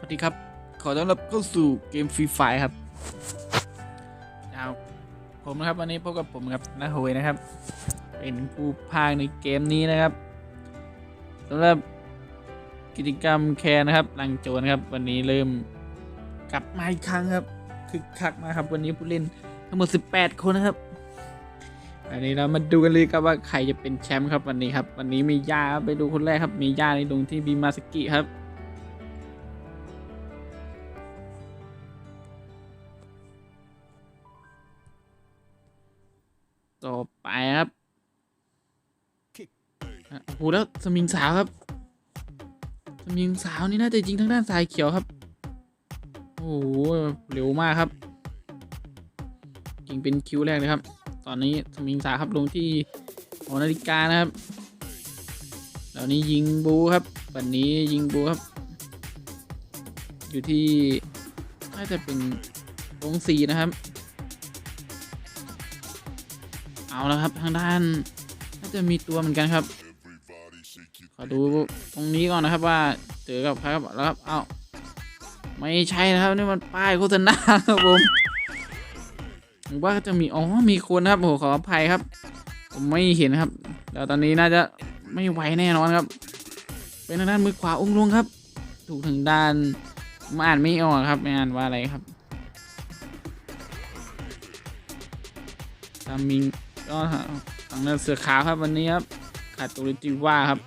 วัสดีครับ ขอต้อนรับเข้าสู่เกมฟรีไฟครับเอาผมนะครับวันนี้พบกับผมครับนาโฮยนะครับ เป็นผู้พากในเกมนี้นะครับสำหรับกิจกรรมแคนนะครับลังโจรนครับ วันนี้เริ่มกลับมาอีกครั้งครับคึกคักมาครับ วันนี้ผู้เล่นทั้งหมด 18 คนนะครับอันนี้เรามาดูกันเลยครับว่าใครจะเป็นแชมป์ครับวันนี้ครับ วันนี้มีย่าไปดูคนแรกครับ มีย่าในดงที่บิมาสกิครับ ต่อไปครับอะโอ้โหแล้วสมิงสาวครับ สมิงสาวนี่น่าจะจริงทางด้านสายเขียวครับ โอ้โหเร็วมากครับยิงเป็นคิวแรกเลยครับ ตอนนี้สมิงสาวครับลงที่หอนาฬิกานะครับแล้วนี้ยิงบูครับวันนี้ยิงบูครับ อยู่ที่น่าจะเป็นวงสีนะครับ เอาแล้วครับทางด้านน่าจะมีตัวเหมือนกันครับ ขอดูตรงนี้ก่อนนะครับว่าเจอกับใครครับแล้วครับเอาไม่ใช่นะครับนี่มันป้ายโฆษณาครับผมผมว่าจะมีอ๋อมีคนครับโอ้ขออภัยครับ ผมไม่เห็นครับแล้วตอนนี้น่าจะไม่ไหวแน่นอนครับ เป็นทางด้านมือขวาองค์ลงครับ ถูกทางด้านผมอ่านไม่ออกครับไม่อ่านว่าอะไรครับตามิง ก็ทางด้านเสือขาวครับวันนี้ครับขาดตัวลิจิว่าครับ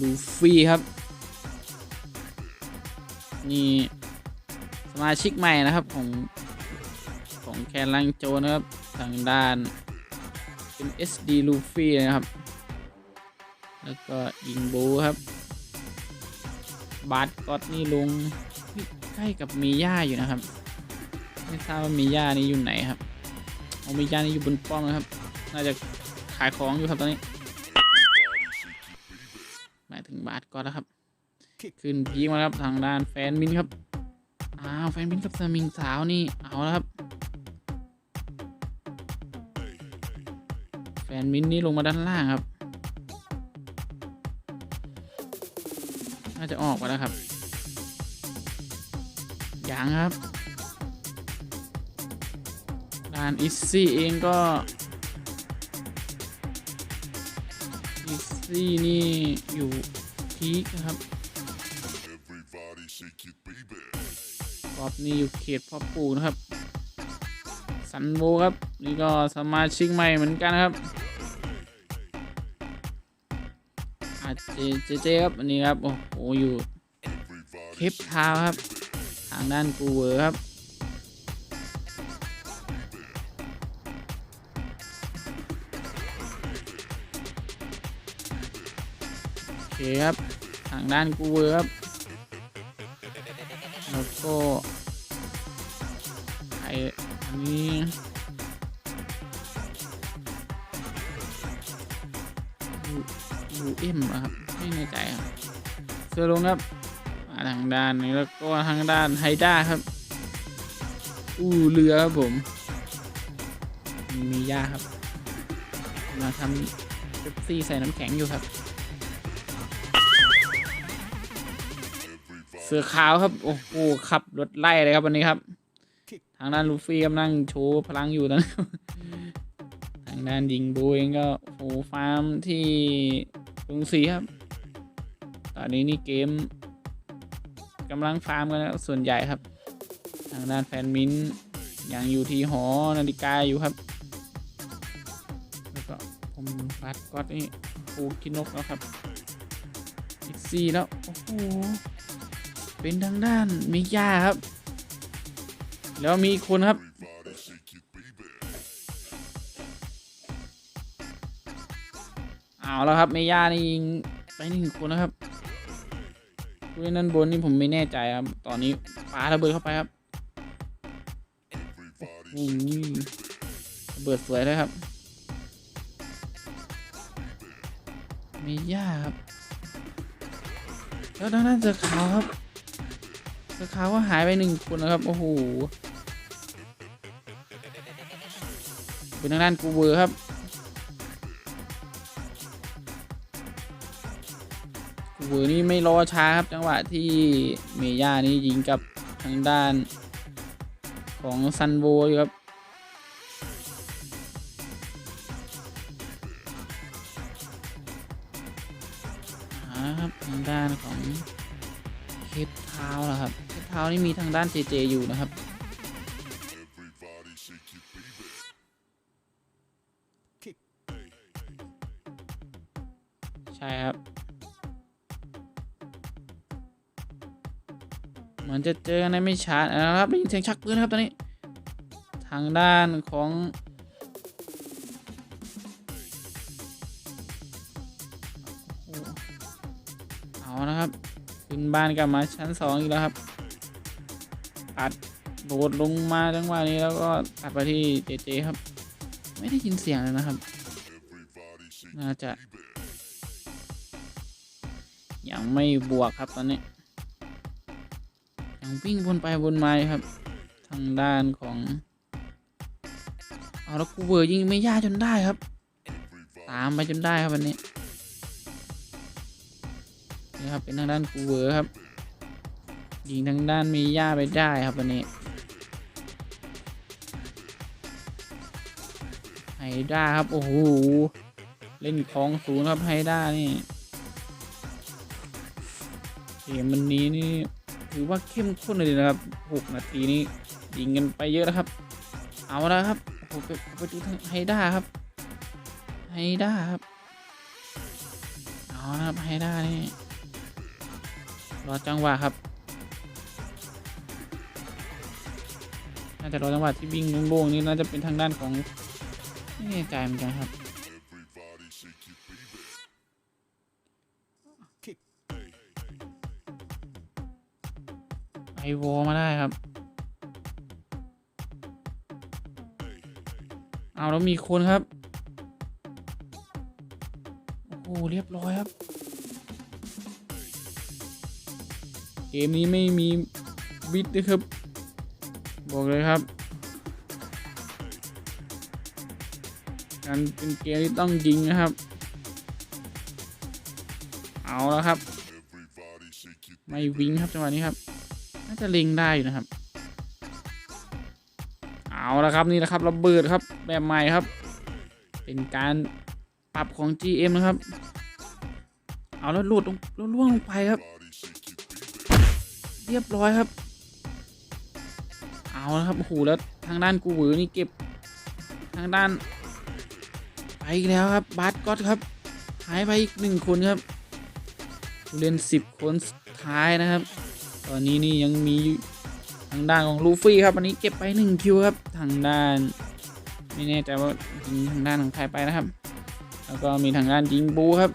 ลูฟี่ครับ นี่สมาชิกใหม่นะครับของของแคนลังโจนะครับทางด้านเป็น SD ลูฟี่นะครับ แล้วก็ยิงบูครับ บาร์ก็อตนี่ลงใกล้กับมีย่าอยู่นะครับ ไม่ทราบว่ามีย่านี่อยู่ไหนครับ อมียานี่อยู่บนป้อมนะครับ น่าจะขายของอยู่ครับตอนนี้ หมายถึงบาทก็แล้วครับ ขึ้นพีมาครับทางด้านแฟนมินครับอ้าวแฟนมินกับสมิงสาวนี่เอาแล้วครับ แฟนมินนี่ลงมาด้านล่างครับ น่าจะออกไปแล้วครับยังครับ ด้านอิซซี่เองก็อิซซี่นี่อยู่พีคนะครับกอบนี่อยู่เขตพ่อปู่นะครับ สันโบครับ นี่ก็สมาชิกใหม่เหมือนกันนะครับอาเจเจเจครับ อันนี้ครับ โอ้โหอยู่เคปทาวน์ครับ ทางด้านกูเวอร์ครับ เคครับ ทางด้านกูเวอร์ครับ แล้วก็ไออันนี้ยูเอ็มครับ ไม่แน่ใจครับเสื้อลงครับมาทางด้านนี้แล้วก็ทางด้านไฮด้าครับ อู้เรือครับผม มีมียาครับ มาทำเป๊ปซี่ใส่น้ำแข็งอยู่ครับ เสือขาวครับ โอ้โหขับรถไล่เลยครับวันนี้ครับ ทางด้านลูฟี่กำลังโชว์พลังอยู่ตอนนี้ทางด้านยิงบูเองก็โอ้โฟาร์มที่กรุงศรีครับ ตอนนี้นี่เกมกำลังฟาร์มกันส่วนใหญ่ครับ ทางด้านแฟนมินยังอยู่ที่หอนาฬิกาอยู่ครับ แล้วก็ผมฟัดก็อดนี่ปูกินนกแล้วครับอีกสี่แล้ว โอ้โห เป็นทางด้านมิยาครับ แล้วมีคนครับ เอาแล้วครับเมย่านี่ยิงไปหนึ่งคนนะครับผู้เล่นด้านบนนี่ผมไม่แน่ใจครับ ตอนนี้ปาระเบิดเข้าไปครับโอ้โหระเบิดสวยเลยครับเมย่าครับแล้วด้านนั้นเจอขาวครับ เขาวก็หายไปหนึ่งคนนะครับ โอ้โหเป็นทางด้านกูเบอร์ครับกูเบอร์นี่ไม่รอช้าครับ จังหวะที่เมย่านี่ยิงกับทางด้านของซันโบอยู่ครับ น์นี่มีทางด้านเจเจอยู่นะครับใช่ครับ เหมือนจะเจอกันในไม่ช้านะครับได้ยินเสียงชักปืนนะครับตอนนี้ ทางด้านของอเอานะครับขึ้นบ้านกลับมาชั้นสองอีกแล้วครับ ตัดโดดลงมาจังหวะนี้แล้วก็ตัดไปที่เจเจครับ ไม่ได้ยินเสียงเลยนะครับ น่าจะ ยังไม่บวกครับตอนนี้ยังวิ่งวนไปวนมาอยู่ครับ ทางด้านของเอาแล้วกูเวอร์ยิงไม่ย่าจนได้ครับ ตามไปจนได้ครับวันนี้นี่ครับเป็นทางด้านกูเวอร์ครับ ยิงทางด้านมีย่าไปได้ครับวันนี้ไฮด้าครับ โอ้โห เล่นของสูงครับไฮด้านี่เกมวันนี้นี่ถือว่าเข้มข้นเลยนะครับ 6 นาทีนี้ยิงกันไปเยอะแล้วครับ เอาล้วครับโอ้โหไปไปดูทางไฮด้าครับไฮด้าครับเอาละครับไฮด้านี่รอจังหวะครับาจะรอจังหวะที่วิ่งโล่งๆนี่น่าจะเป็นทางด้านของไม่แน่ใจเหมือนกันครับไอวอมาได้ครับ เอาแล้วมีคนครับ โอ้โหเรียบร้อยครับ เกมนี้ไม่มีวิทย์นะครับ บอกเลยครับ การเป็นเกมที่ต้องยิงนะครับ เอาแล้วครับ ไม่วิ่งครับจังหวะนี้ครับ น่าจะเล็งได้อยู่นะครับ เอาและครับนี่นะครับระเบิดครับแบบใหม่ครับ เป็นการปรับของ GM นะครับ เอาแล้วหลุดลงแล้วล่วงลงไปครับ เรียบร้อยครับ เอาละครับโอ้โหแล้วทางด้านกูหวือนี่เก็บทางด้านไปอีกแล้วครับบาสก็อตครับหายไปอีกหนึ่งคนครับดูเล่นสิบคนสุดท้ายนะครับ ตอนนี้นี่ยังมีทางด้านของลูฟี่ครับวันนี้เก็บไปหนึ่งคิวครับทางด้านไม่แน่ใจว่ายิงทางด้านของใครไปนะครับ แล้วก็มีทางด้านยิงบูครับ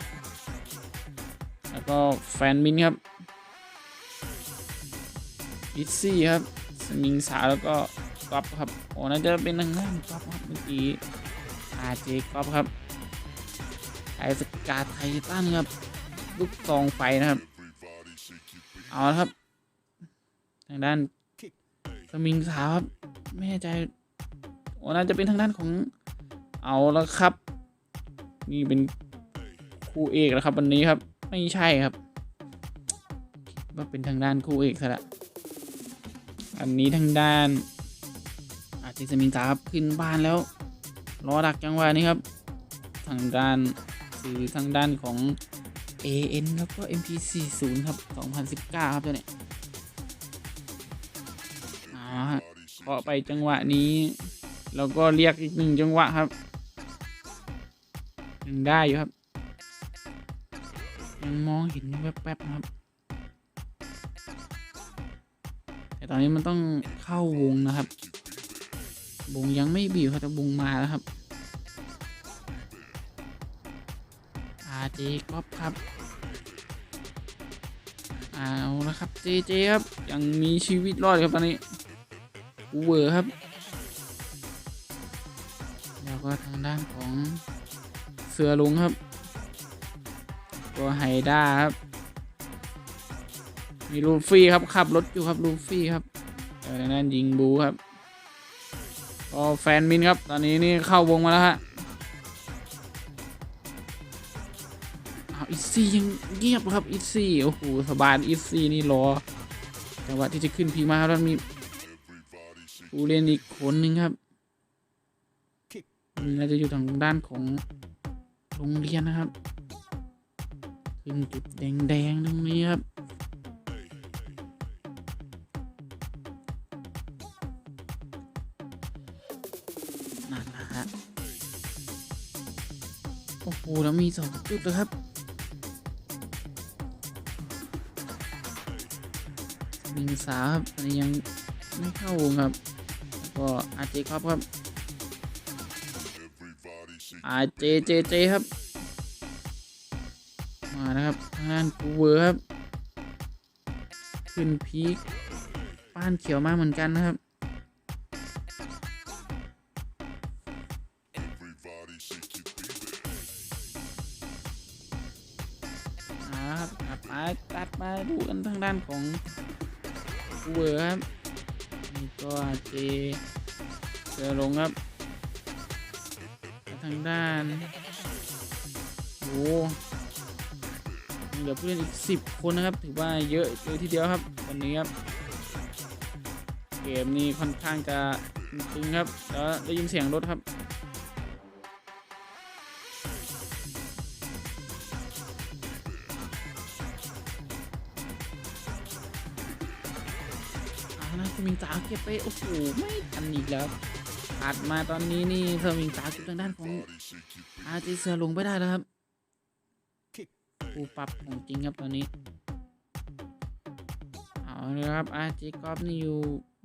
แล้วก็แฟนมินครับบิซซี่ครับ มิงสาแล้วก็ก๊อฟครับโอ้น่าจะเป็นทางด้านก๊อฟครับเมื่อกี้อาเจก๊อฟครับไอสกาไททันครับลูกซองไฟนะครับ เอาละครับ ทางด้านสมิงสาวครับไม่แน่ใจโอ้น่าจะเป็นทางด้านของเอาแล้วครับ นี่เป็นคู่เอกแล้วครับวันนี้ครับ ไม่ใช่ครับว่าเป็นทางด้านคู่เอกซะละ อันนี้ทางด้านอาจจะสมิงสาครับขึ้นบ้านแล้วรอดักจังหวะนี้ครับ ทางด้านคือทางด้านของ AN แล้วก็ MP40 ครับ 2019 ครับตัวเนี้ยเอ่าเคาะไปจังหวะนี้ แล้วก็เรียกอีกหนึ่งจังหวะครับยังได้อยู่ครับ ยังมองเห็นแวบๆนะครับ อนนี้มันต้องเข้าวงนะครับ วงยังไม่บีบครับแต่วงมาแล้วครับ RJ ก๊อฟครับ เอาละครับเจเจครับ ยังมีชีวิตรอดครับตอนนี้อูเวอร์ครับ แล้วก็ทางด้านของเสือลุงครับ ตัวไฮด้าครับ มีลูฟี่ครับขับรถอยู่ครับลูฟี่ครับแล้วทางด้นยิงบูครับก็แฟนมินครับ ตอนนี้นี่เข้าวงมาแล้วฮะเอาอีซี่ยังเงียบครับอีซี่โอ้โหสบายอีซี่นี่รอจังหวะที่จะขึ้นพีมาแล้วมีผู้เล่นอีกคนหนึ่งครับน่าจะอยู่ทางด้านของโรงเรียนนะครับขึ้นจุดแดงๆตรงนี้ครับ หแล้วมีสองจุดเลยครับหนึ่งสาครับอันนี้ยังไม่เข้าวงครับ ก็อาเจครับครับอาเจเจเจครับ มานะครับทางด้านกูเวอร์ครับ ขึ้นพีคป้านเขียวมากเหมือนกันนะครับานของกูเวอร์ครับนี่ก็เจเจอลงครับ ทางด้านโอ้เหลือผู้เล่นอีกสิบคนนะครับ ถือว่าเยอะเลยทีเดียวครับ วันนี้ครับ เกมนี้ค่อนข้างจะตึงครับแล้วได้ยินเสียงรถครับ ก็บไปโอ้โหไม่ทันอีกแล้วตัดมาตอนนี้นี่สมิงตาเก็บทางด้านของอาจีเสือลงไปได้แล้วครับปูปรับของจริงครับตอนนี้เอาละครับอาจีกอฟนี่อยู่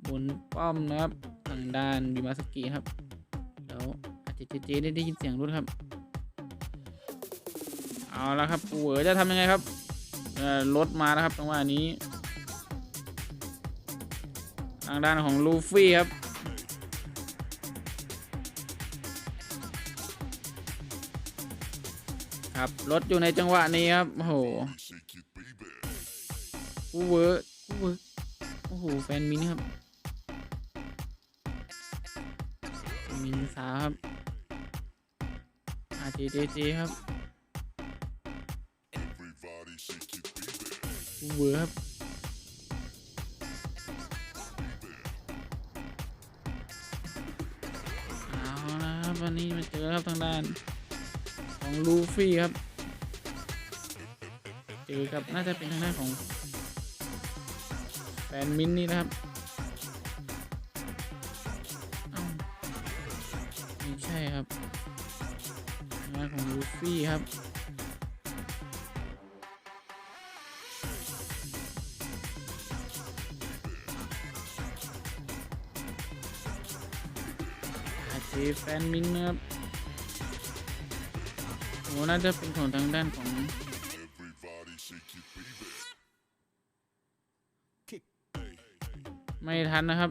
บนป้อมนะครับทางด้านบิมาสกิครับเดี๋ยวอาจจะเจเจได้ได้ยินเสียงรถครับเอาละครับปูเอ๋จะทำยังไงครับรถมาแล้วครับจังหวะนี้ ทางด้านของลูฟี่ครับครับรถอยู่ในจังหวะนี้ครับโอ้โหกูเวอร์กูเวอร์โอ้โหแฟนมินครับมินสาครับอาเจเจเจครับกูเวอร์ครับ ละครันนี้มาเจอครับทางด้านของลูฟี่ครับเจอกับน่าจะเป็นทางด้านของแฟนมินนี่นะครับไม่ใช่ครับทางด้านของลูฟี่ครับ แฟนมินนะครับโหน่าจะเป็นของทางด้านของไม่ทันนะครับ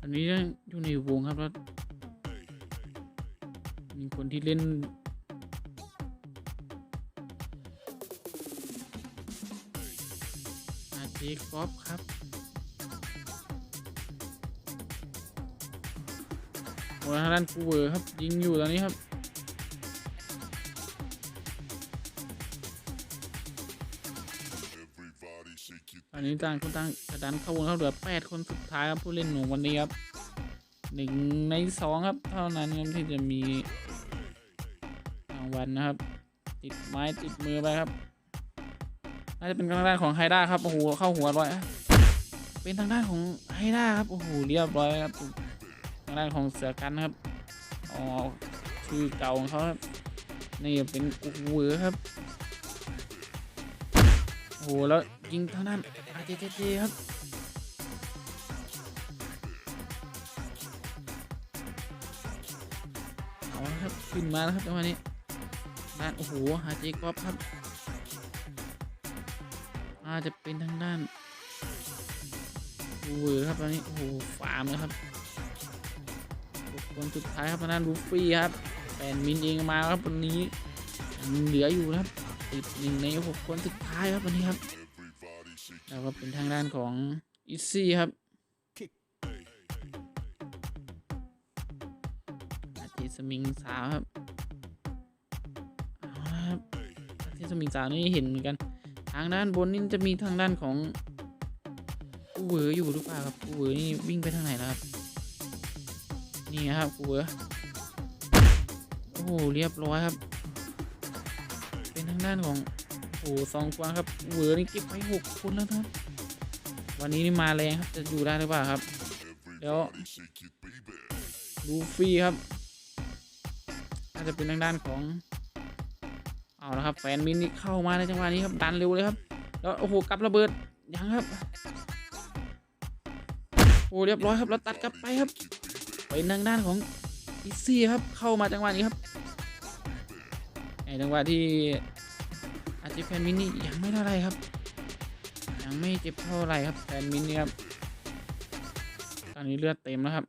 อันนี้อยู่ในวงครับแล้วมีคนที่เล่นอาเจกอฟครับ โอ้ทางด้านกูเวอร์ครับ ยิงอยู่ตอนนี้ครับอันนี้ต่างคนต่างกระดันเข้าวงเข้าเหลือแปดคนสุดท้ายครับผู้เล่นหนูวันนี้ครับหนึ่งในสองครับ เท่านั้นครับที่จะมีรางวัลนะครับ ติดไม้ติดมือไปครับน่าจะเป็นทางด้านของไฮด้าครับโอ้โหเข้าหัวร้อยเป็นทางด้านของไฮด้าครับโอ้โหเรียบร้อยครับางด้านของเสือกันนะครับอ๋อชื่อเก่าของเขาครับนี่เป็นกูเวอร์ครับโอ้โหแล้วยิงทางด้านอาเจเจครับเอาละครับขึ้นมาแล้วครับจังหวะนี้ด้านโอ้โหหาเจกอบครับอาจจะเป็นทางด้านกูเวอร์ครับตอนนี้โอ้โหฟาร์มเลยครับ คนสุดท้ายครับทางด้านลูฟี่ครับแฟนมินเองมาครับวันนี้เหลืออยู่ครับติดหนึ่งในหกคนสุดท้ายครับวันนี้ครับแล้วก็เป็นทางด้านของอิซี่ครับอาทิสมิงสาวครับสมิงสาวนี่เห็นเหมือนกัน ทางด้านบนนี่จะมีทางด้านของกูเวออยู่หรือเปล่าครับกูเวอนี่วิ่งไปทางไหนแล้วครับ นี่ครับกูเหวอโอ้โหเรียบร้อยครับ เป็นทางด้านของโอ้โหซองกวางครับเหวอนี่เก็บไปหกคนแล้วครับ วันนี้นี่มาแรงครับจะอยู่ได้หรือเปล่าครับเดี๋ยวลูฟี่ครับน่าจะเป็นทางด้านของเอาละครับแฟนมินนี่เข้ามาในจังหวะนี้ครับดันเร็วเลยครับ แล้วโอ้โหกลับระเบิดยังครับโอ้เรียบร้อยครับแล้วตัดกลับไปครับ เป็นทางด้านของอีซี่ครับเข้ามาจังหวะนี้ครับในจังหวะที่อาจจะแฟนมินนี่ยังไม่เท่าไรครับ ยังไม่เจ็บเท่าไรครับแฟนมินนี่ครับตอนนี้เลือดเต็มแล้วครับ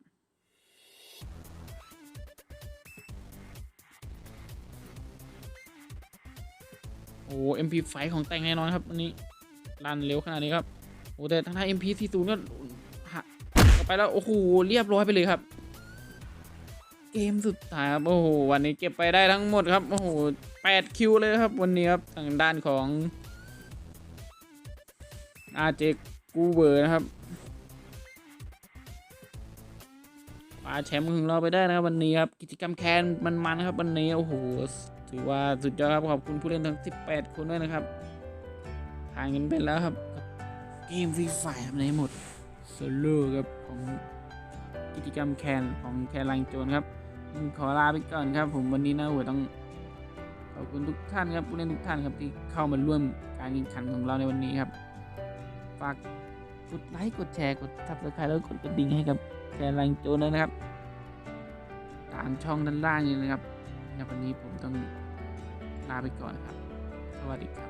โอ้ MP ไฟของแต่งแน่นอนครับวันนี้รันเร็วขนาดนี้ครับโอ้แต่ทางด้าน MP 4 0ก็หักไปแล้วโอ้โหเรียบร้อยไปเลยครับ เกมสุดท้ายครับโอ้โหวันนี้เก็บไปได้ทั้งหมดครับโอ้โห8คิวเลยครับวันนี้ครับทางด้านของอาเจกูเบอร์นะครับปาแชมป์ของเราไปได้นะครับวันนี้ครับกิจกรรมแคนมันๆครับวันนี้โอ้โหถือว่าสุดยอดครับขอบคุณผู้เล่นทั้ง 18 คนด้วยนะครับผ่านกันไปแล้วครับเกมฟรีไฟครับในหมดโซโล่ครับของกิจกรรมแคนของแคนลังโจรครับ ขอลาไปก่อนครับ ผมวันนี้นะหัวต้องขอบคุณทุกท่านครับผู้เล่นทุกท่านครับที่เข้ามาร่วมการแข่งขันของเราในวันนี้ครับ ฝากกดไลค์กดแชร์กดทับสไครต์แล้วกดกระดิ่งให้กับแชร์แรงโจนด้นะครับ ตามช่องด้านล่างนี้นะครับในวันนี้ผมต้องลาไปก่อนครับ สวัสดีครับ